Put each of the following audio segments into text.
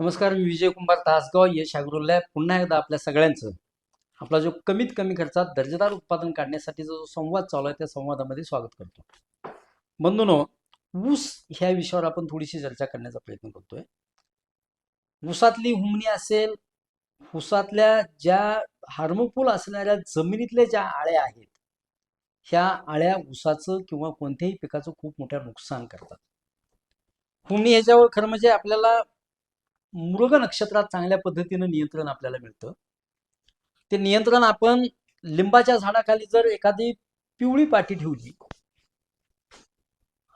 नमस्कार मी विजय कुंभार तासगाव यश ॲग्रोला पुन्हा एकदा आपल्या सगळ्यांचं. आपला जो कमीत कमी खर्चात दर्जेदार उत्पादन काढण्यासाठीचा जो संवाद चालू आहे त्या संवादामध्ये स्वागत करतो. बंधूनो ऊस ह्या विषयावर आपण थोडीशी चर्चा करण्याचा प्रयत्न करतोय. ऊसातली हुमणी असेल ऊसातल्या ज्या हार्मोफुल असणाऱ्या जमिनीतल्या ज्या आळ्या आहेत ह्या आळ्या ऊसाचं किंवा कोणत्याही पिकाचं खूप मोठ्या नुकसान करतात. हुमणी ह्याच्यावर खरं म्हणजे आपल्याला मृग नक्षत्रात चांगल्या पद्धतीनं नियंत्रण आपल्याला मिळतं. ते नियंत्रण आपण लिंबाच्या झाडाखाली जर एखादी पिवळी पाटी ठेवली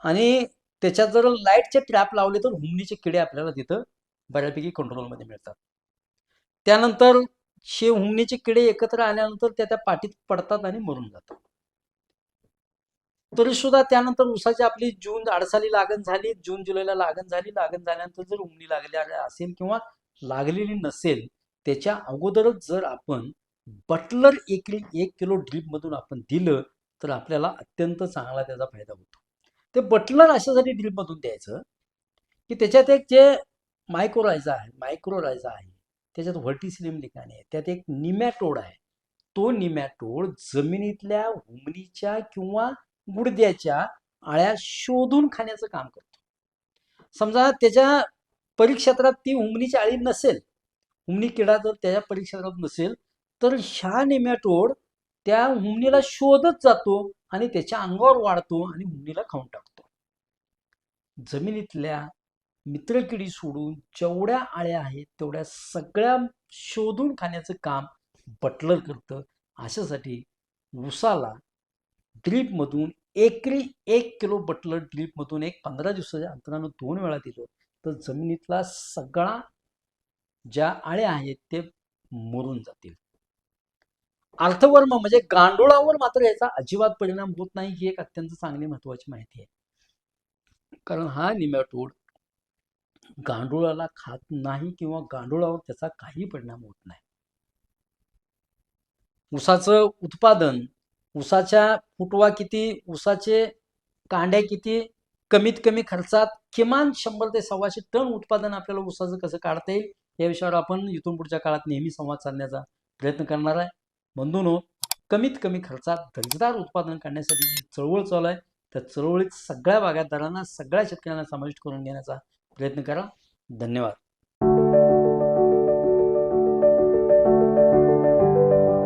आणि त्याच्यात जर लाईटचे ट्रॅप लावले तर हुमणीचे किडे आपल्याला तिथं बऱ्यापैकी कंट्रोलमध्ये मिळतात. त्यानंतर शे हुमणीचे किडे एकत्र आल्यानंतर त्या त्या पाठीत पडतात आणि मरून जातात. तरी सुद्धा त्यानंतर उसाची आपली जून अडसाली लागण झाली जून जुलैला लागण झाली लागण झाल्यानंतर जर उमणी लागली असेल किंवा लागलेली नसेल त्याच्या अगोदरच जर आपण बटलर एक एक किलो ड्रीप मधून आपण दिलं तर आपल्याला अत्यंत चांगला त्याचा फायदा होतो. ते बटलर अशासाठी ड्रीपमधून द्यायचं की त्याच्यात एक जे मायक्रोरायझा आहे मायक्रोरायझा आहे त्याच्यात व्हर्टिसिलियम ठिकाणी आहे त्यात एक निमॅटोड आहे. तो निमॅटोड जमिनीतल्या हुमणीच्या किंवा गुडद्याच्या आळ्या शोधून खाण्याचं काम करतो. समजा त्याच्या परिक्षेत्रात ती हुमणीची आळी नसेल हुमणी किडा जर त्याच्या परिक्षेत्रात नसेल तर ह्या नेमॅटोड त्या हुमणीला शोधत जातो आणि त्याच्या अंगावर वाढतो आणि हुमणीला खाऊन टाकतो. जमिनीतल्या मित्रकिडी सोडून जेवढ्या आळ्या आहेत तेवढ्या सगळ्या शोधून खाण्याचं काम बटलर करतं. अशासाठी उसाला ड्रीपमधून एकरी एक किलो बटलर ड्रीपमधून एक पंधरा दिवसाच्या अंतरानं दोन वेळा दिलं तर जमिनीतला सगळा ज्या आळ्या आहेत ते मरून जातील. अर्थवर्म म्हणजे गांडोळावर मात्र याचा अजिबात परिणाम होत नाही ही एक अत्यंत चांगली महत्वाची माहिती आहे. कारण हा निमॅटोड गांडुळाला खात नाही किंवा गांडुळावर त्याचा काही परिणाम होत नाही. ऊसाचं उत्पादन उसाच्या फुटवा किती उसाचे कांड्या किती कमीत कमी खर्चात किमान शंभर ते सव्वाशे टन उत्पादन आपल्याला ऊसाचं कसं काढता येईल या विषयावर आपण इथून पुढच्या काळात नेहमी संवाद साधण्याचा प्रयत्न करणार आहे. बंधूनो कमीत कमी खर्चात दर्जेदार उत्पादन काढण्यासाठी जी चळवळ चालू आहे त्या चळवळीत सगळ्या बागायतदारांना सगळ्या शेतकऱ्यांना समाविष्ट करून घेण्याचा प्रयत्न करा. धन्यवाद.